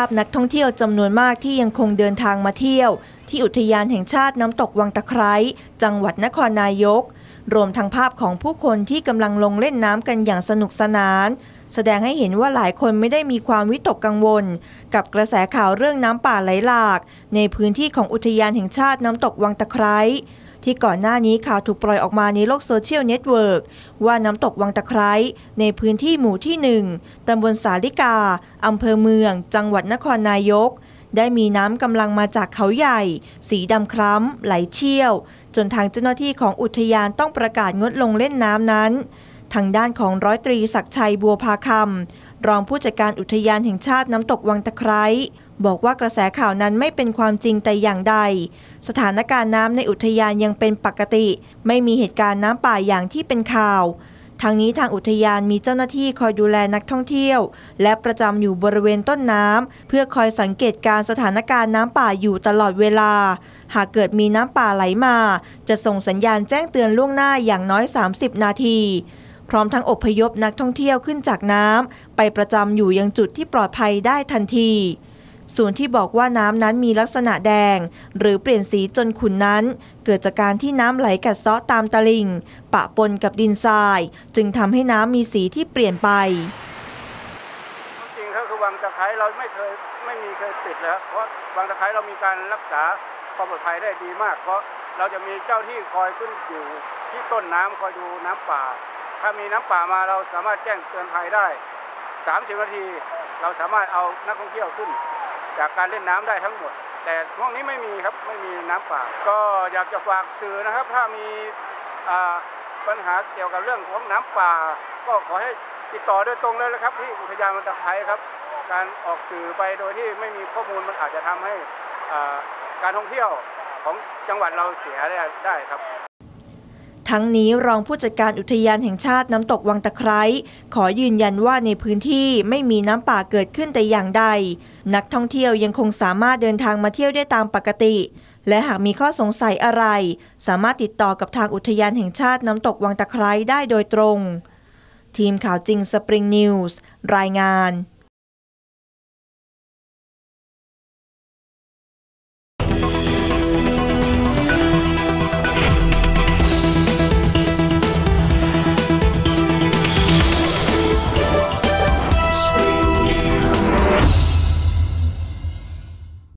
ภาพนักท่องเที่ยวจำนวนมากที่ยังคงเดินทางมาเที่ยว ที่อุทยานแห่งชาติน้ำตกวังตะไคร้จังหวัดนครนายก รวมทั้งภาพของผู้คนที่กำลังลงเล่นน้ำกันอย่างสนุกสนาน แสดงให้เห็นว่าหลายคนไม่ได้มีความวิตกกังวล กับกระแสข่าวเรื่องน้ำป่าไหลหลาก ในพื้นที่ของอุทยานแห่งชาติน้ำตกวังตะไคร้ ที่ก่อนหน้านี้ข่าวถูกปล่อยออกมาในโลกโซเชียลเน็ตเวิร์กว่าน้ำตกวังตะไคร้ในพื้นที่หมู่ที่ 1ตำบลสาลิกาอำเภอเมือง จังหวัดนครนายก ได้มีน้ำกำลังมาจากเขาใหญ่ สีดำคล้ำ ไหลเชี่ยว จนทางเจ้าหน้าที่ของอุทยานต้องประกาศงดลงเล่นน้ำนั้น ทางด้านของร้อยตรีศักชัยบัวพาคำ รองผู้จัดการอุทยานแห่งชาติน้ำตกวังตะไคร้บอกว่ากระแสข่าวนั้นไม่เป็นความจริงแต่อย่างใด สถานการณ์น้ำในอุทยานยังเป็นปกติ ไม่มีเหตุการณ์น้ำป่าอย่างที่เป็นข่าว ทางนี้ทางอุทยานมีเจ้าหน้าที่คอยดูแลนักท่องเที่ยว และประจำอยู่บริเวณต้นน้ำเพื่อคอยสังเกตการสถานการณ์น้ำป่าอยู่ตลอดเวลา หากเกิดมีน้ำป่าไหลมา จะส่งสัญญาณแจ้งเตือนล่วงหน้าอย่างน้อย 30 นาที พร้อมทั้งอพยพนักท่องเที่ยวขึ้นจากน้ำไปประจำอยู่ยังจุดที่ปลอดภัยได้ทันทีส่วนที่บอกว่าน้ำนั้นมีลักษณะแดง หรือเปลี่ยนสีจนขุ่นนั้น เกิดจากการที่น้ำไหลกัดเซาะตามตลิ่ง ปะปนกับดินทราย จึงทำให้น้ำมีสีที่เปลี่ยนไปจริงๆก็คือวังตะไคร้เราไม่เคยไม่มีเคยปิดแล้ว เพราะวังตะไคร้เรามีการรักษาความปลอดภัยได้ดีมาก เพราะเราจะมีเจ้าที่คอยขึ้นอยู่ที่ต้นน้ำคอยดูน้ำป่า ถ้ามีน้ำป่ามาเราสามารถแจ้งเตือนภัยได้ 30 นาที เราสามารถเอานักท่องเที่ยวขึ้น จากการเล่นน้ำได้ทั้งหมด แต่ช่วงนี้ไม่มีครับไม่มีน้ำป่า ก็อยากจะฝากสื่อนะครับ ถ้ามีปัญหาเกี่ยวกับเรื่องของน้ำป่า ก็ขอให้ติดต่อโดยตรงเลยนะครับ ที่อุทยานมันตะไคร้ครับ การออกสื่อไปโดยที่ไม่มีข้อมูลมันอาจจะทำให้การท่องเที่ยวของจังหวัดเราเสียได้ได้ครับ ทั้งนี้รองผู้จัดการอุทยานแห่งชาติน้ำตกวังตะไคร้ขอยืนยันว่าในพื้นที่ไม่มีน้ำป่าเกิดขึ้นแต่อย่างใด นักท่องเที่ยวยังคงสามารถเดินทางมาเที่ยวได้ตามปกติ และหากมีข้อสงสัยอะไร สามารถติดต่อกับทางอุทยานแห่งชาติน้ำตกวังตะไคร้ได้โดยตรง ทีมข่าวจริงสปริงนิวส์รายงาน